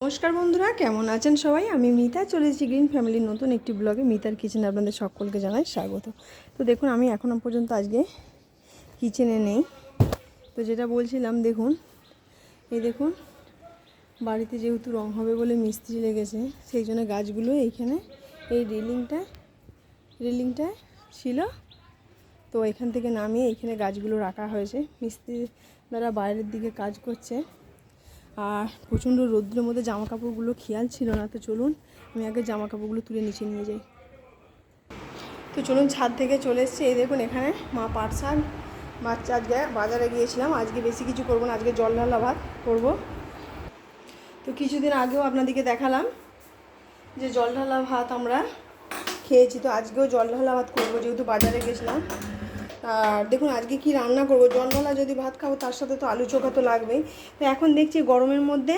নমস্কার বন্ধুরা, কেমন আছেন সবাই? আমি মিতা, চলে গ্রিন ফ্যামিলির নতুন একটি ব্লগে মিতার কিচেন আপনাদের সকলকে জানাই স্বাগত। তো দেখুন, আমি এখনও পর্যন্ত আজকে কিচেনে নেই। তো যেটা বলছিলাম, দেখুন, এই দেখুন, বাড়িতে যেহেতু রং হবে বলে মিস্ত্রি লেগেছে, সেই জন্য গাছগুলো এইখানে, এই রেলিংটা রেলিংটা ছিল। তো এখান থেকে নামিয়ে এইখানে গাছগুলো রাখা হয়েছে। মিস্ত্রি দ্বারা বাইরের দিকে কাজ করছে। আর প্রচণ্ড রৌদ্রের মধ্যে জামা কাপড়গুলো খেয়াল ছিল না, তো চলুন আমি আগে জামা কাপড়গুলো তুলে নিচে নিয়ে যাই। তো চলুন ছাদ থেকে চলে এসেছি, এই দেখুন এখানে মা পাট শাক বাচ্চা আজকে বাজারে গিয়েছিলাম, আজকে বেশি কিছু করব না, আজকে জল ঢালা ভাত করব। তো কিছুদিন আগেও আপনাদেরকে দেখালাম যে জল ঢালা ভাত আমরা খেয়েছি, তো আজকেও জল ঢালা ভাত করব, যেহেতু বাজারে গেছিলাম। আর দেখুন আজকে কি রান্না করব জল ঢালা যদি ভাত খাব, তার সাথে তো আলু চোখা তো লাগবেই। তো এখন দেখছি গরমের মধ্যে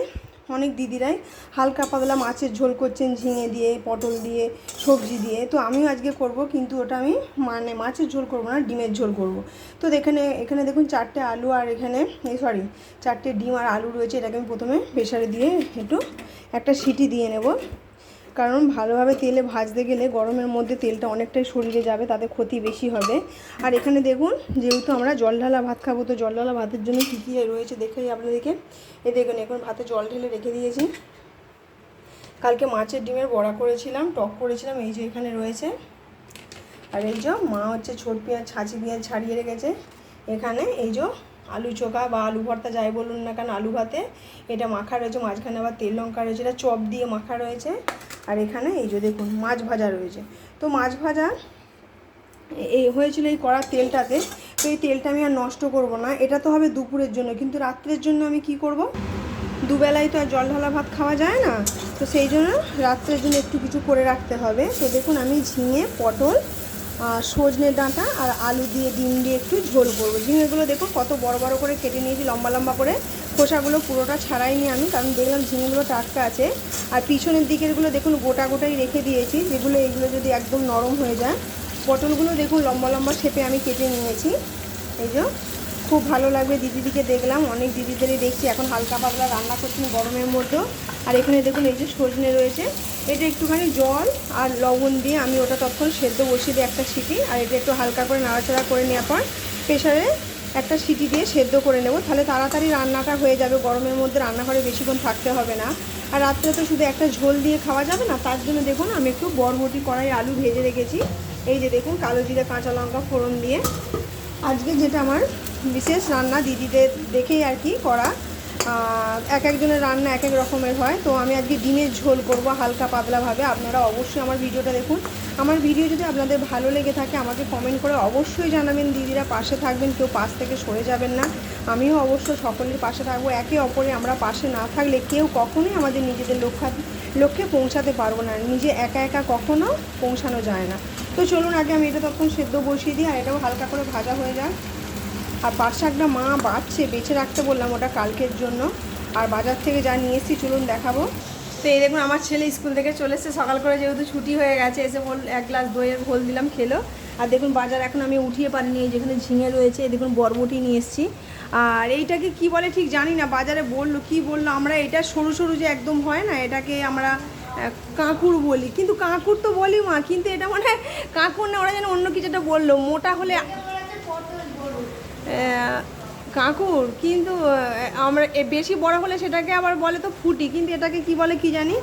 অনেক দিদিরাই হালকা পাতলা মাছের ঝোল করছেন, ঝিঙে দিয়ে, পটল দিয়ে, সবজি দিয়ে। তো আমিও আজকে করব, কিন্তু ওটা আমি মানে মাছের ঝোল করব না, ডিমের ঝোল করব। তো এখানে এখানে দেখুন চারটে আলু আর এখানে, এই সরি চারটে ডিম আর আলু রয়েছে, এটাকে আমি প্রথমে প্রেশারে দিয়ে একটু একটা সিটি দিয়ে নেব। কারণ ভালোভাবে তেলে ভাজতে গেলে গরমের মধ্যে তেলটা অনেকটাই শরীরে যাবে, তাতে ক্ষতি বেশি হবে। আর এখানে দেখুন, যেহেতু আমরা জল ঢালা ভাত খাব, তো জল ঢালা ভাতের জন্য কী কী রয়েছে দেখে নিই আপনাদেরকে। এই দেখুন, এখন ভাতে জল ঢেলে রেখে দিয়েছি। কালকে মাছের ডিমের বড়া করেছিলাম, টক করেছিলাম, এই যে এখানে রয়েছে। আর এই যে মা হচ্ছে ছোট পেঁয়াজ, ছাঁচি পেঁয়াজ ছাড়িয়ে রেখেছে। এখানে এই যে আলু চোখা বা আলু ভর্তা যাই বলুন না কেন, আলু ভাতে। এটা মাখা রয়েছে, মাঝখানে আবার তেল লঙ্কা রয়েছে, এটা চপ দিয়ে মাখা রয়েছে। আর এখানে এই যে দেখুন, মাছ ভাজা রয়েছে। তো মাছ ভাজা এই হয়েছিল এই কড়ার তেলটাতে। তো এই তেলটা আমি আর নষ্ট করব না। এটা তো হবে দুপুরের জন্য, কিন্তু রাত্রের জন্য আমি কি করব? দুবেলায় তো আর জল ঢালা ভাত খাওয়া যায় না। তো সেই জন্য রাত্রের জন্য একটু কিছু করে রাখতে হবে। তো দেখুন, আমি ঝিঙে, পটল সজনে ডাঁটা আর আলু দিয়ে ডিম দিয়ে একটু ঝোল করব। ঝিঙেগুলো দেখুন কত বড় বড় করে কেটে নিয়েছি, লম্বা লম্বা করে। খোসাগুলো পুরোটা ছাড়াইনি আমি, কারণ দেখলাম ঝিঙেগুলো টাটকা আছে। আর পিছনের দিকেরগুলো দেখুন গোটা গোটাই রেখে দিয়েছি, যেগুলো এইগুলো যদি একদম নরম হয়ে যায়। পটলগুলো দেখুন লম্বা লম্বা শেপে আমি কেটে নিয়েছি। এই যে খুব ভালো লাগবে, দিদিদিকে দেখলাম, অনেক দিদিদেরই দেখছি, এখন হালকা পাতলা রান্না করছেন গরমের মধ্যেও। আর এখানে দেখুন, এই যে সজনে রয়েছে, এটা একটুখানি জল আর লবণ দিয়ে আমি ওটা তখন সেদ্ধ বসিয়ে দিই একটা সিটি, আর এটা একটু হালকা করে নাড়াচাড়া করে নেওয়ার পর প্রেশারে একটা সিটি দিয়ে সেদ্ধ করে নেব। তাহলে তাড়াতাড়ি রান্নাটা হয়ে যাবে, গরমের মধ্যে রান্নাঘরে বেশিক্ষণ থাকতে হবে না। আর রাত্রে তো শুধু একটা ঝোল দিয়ে খাওয়া যাবে না, তার জন্য দেখুন, আমি একটু বরবটি কড়াই আলু ভেজে রেখেছি। এই যে দেখুন, কালো জিরে, কাঁচা লঙ্কা ফোড়ন দিয়ে। আজকে যেটা আমার বিশেষ রান্না দিদিদের দেখেই আর কি করা। এক একজনের রান্না এক এক রকমের হয়। তো আমি আজকে ডিমের ঝোল করব হালকা পাতলাভাবে আপনারা অবশ্যই আমার ভিডিওটা দেখুন। আমার ভিডিও যদি আপনাদের ভালো লেগে থাকে, আমাকে কমেন্ট করে অবশ্যই জানাবেন। দিদিরা পাশে থাকবেন, কেউ পাশ থেকে সরে যাবেন না। আমিও অবশ্য সকলের পাশে থাকব। একে অপরে আমরা পাশে না থাকলে কেউ কখনোই আমাদের নিজেদের লক্ষ্য লক্ষ্যে পৌঁছাতে পারব না। নিজে একা একা কখনো পৌঁছানো যায় না। তো চলুন, আগে আমি এটা তখন সেদ্ধ বসিয়ে দিই, আর এটাও হালকা করে ভাজা হয়ে যাক। আর পাট শাকটা মা বাড়ছে বেছে রাখতে বললাম ওটা কালকের জন্য। আর বাজার থেকে যা নিয়ে এসেছি, চলুন দেখাবো। তো এই দেখুন, আমার ছেলে স্কুল থেকে চলে এসছে। সকাল করে যেহেতু ছুটি হয়ে গেছে, এসে বল, এক গ্লাস দইয়ের ঘোল দিলাম, খেলো। আর দেখুন, বাজার এখন আমি উঠিয়ে পারিনি যেখানে ঝিঙে রয়েছে, এই দেখুন, বরবটি নিয়ে এসেছি। আর এইটাকে কি বলে ঠিক জানি না, বাজারে বলল, কি বলল, আমরা এটা সরু সরু যে একদম হয় না, এটাকে আমরা কাঁকুর বলি। কিন্তু কাঁকুর তো বলি মা, কিন্তু এটা মানে কাঁকুর না, ওরা যেন অন্য কিছু একটা বলল। মোটা হলে কাঁকুর, কিন্তু আমরা বেশি বড় হলে সেটাকে আবার বলে তো ফুটি, কিন্তু এটাকে কি বলে কি জানি?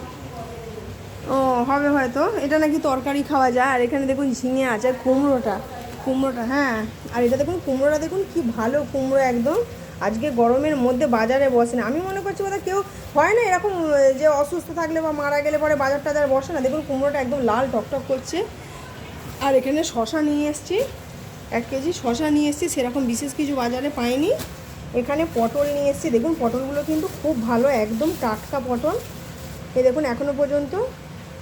ও, হবে হয়তো, এটা নাকি তরকারি খাওয়া যায়, আর এখানে দেখুন ঝিঙে আছে কুমড়োটা কুমড়োটা হ্যাঁ আর এটা দেখুন, কুমড়োটা দেখুন কি ভালো কুমড়ো একদম, আজকে গরমের মধ্যে বাজারে বসে না আমি মনে করছি বোধহয় কেউ হয় না এরকম, যে অসুস্থ থাকলে বা মারা গেলে পরে বাজার টাজার বসে না, দেখুন কুমড়োটা একদম লাল টকটক করছে, আর এখানে শশা নিয়ে এসছি এক কেজি শশা নিয়ে এসেছি, সেরকম বিশেষ কিছু বাজারে পাইনি। এখানে পটল নিয়ে এসেছি, দেখুন পটলগুলো কিন্তু খুব ভালো, একদম টাটকা পটল। এ দেখুন এখনও পর্যন্ত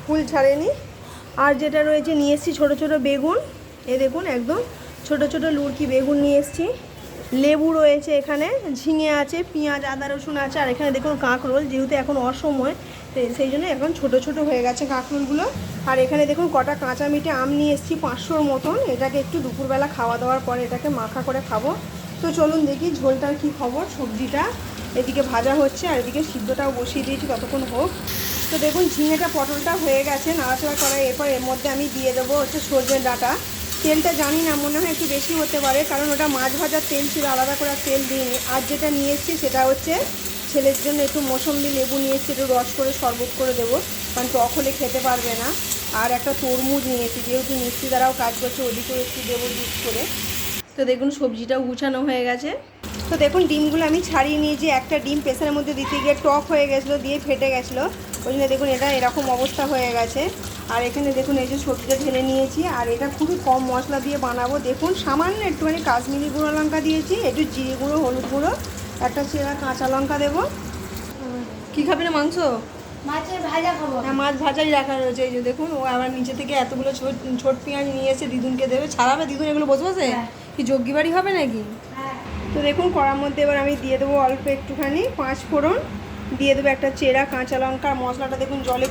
ফুল ছাড়েনি। আর যেটা রয়েছে, নিয়ে এসেছি ছোটো ছোটো বেগুন। এ দেখুন, একদম ছোট ছোট লুড়কি বেগুন নিয়ে এসেছি। লেবু রয়েছে এখানে, ঝিঙে আছে, পেঁয়াজ, আদা, রসুন আছে, আর এখানে দেখুন কাঁকরোল যেহেতু এখন অসময় সেই জন্য এখন ছোট ছোট হয়ে গেছে কাঁকরোলগুলো আর এখানে দেখুন কটা কাঁচা মিটে আম নিয়ে এসেছি পাঁচশোর মতন, এটাকে একটু দুপুরবেলা খাওয়া দাওয়ার পরে এটাকে মাখা করে খাব। তো চলুন দেখি ঝোলটার কি খবর, সবজিটা। এদিকে ভাজা হচ্ছে আর এদিকে সিদ্ধটাও বসিয়ে দিয়েছি ততক্ষণ হোক। তো দেখুন ঝিঙেটা পটলটা হয়ে গেছে, নাড়াচাড়া করা এরপর এর মধ্যে আমি দিয়ে দেবো হচ্ছে সর্ষের ডাঁটা। তেলটা জানি না, মনে হয় একটু বেশি হতে পারে, কারণ ওটা মাছ ভাজার তেল ছিল, আলাদা করে তেল দিইনি। আর যেটা নিয়ে এসেছি সেটা হচ্ছে ছেলের জন্য একটু মৌসম্বি লেবু নিয়ে এসেছি, একটু রস করে শরবত করে দেবো, কারণ টক হলে খেতে পারবে না। আর একটা তরমুজ নিয়েছি যেহেতু মিষ্টি দ্বারাও কাজ করছে ওদিকেও একটু দেবো জুস করে। তো দেখুন, সবজিটাও গুছানো হয়ে গেছে। তো দেখুন, ডিমগুলো আমি ছাড়িয়ে নিয়েছি, একটা ডিম প্রেসারের মধ্যে দিতে গিয়ে টক হয়ে গেছিল, দিয়ে ফেটে গেছিল। ওই জন্য দেখুন, এটা এরকম অবস্থা হয়ে গেছে। আর এখানে দেখুন এই যে সবজিটা ঢেলে নিয়েছি আর এটা খুবই কম মশলা দিয়ে বানাবো। দেখুন সামান্য একটুখানি কাশ্মীরি গুঁড়ো লঙ্কা দিয়েছি একটু জিরে গুঁড়ো হলুদ গুঁড়ো একটা চেরা কাঁচা লঙ্কা দেবো। কী খাবি না মাংস? মাছের ভাজা খাব। হ্যাঁ মাছ ভাজাই রাখা রয়েছে এই যে দেখুন ও আবার নিচে থেকে এতগুলো ছোট ছোট পেঁয়াজ নিয়ে এসে দিদুনকে দেবে। ছাড়াবে দিদুন এগুলো বসে বসে? হ্যাঁ। কি যোগ্যি বাড়ি হবে নাকি? হ্যাঁ। তো দেখুন কড়ার মধ্যে এবার আমি দিয়ে দেবো অল্প একটুখানি পাঁচ ফোড়ন দিয়ে দেবো একটা চেরা কাঁচা লঙ্কা মশলাটা দেখুন জলে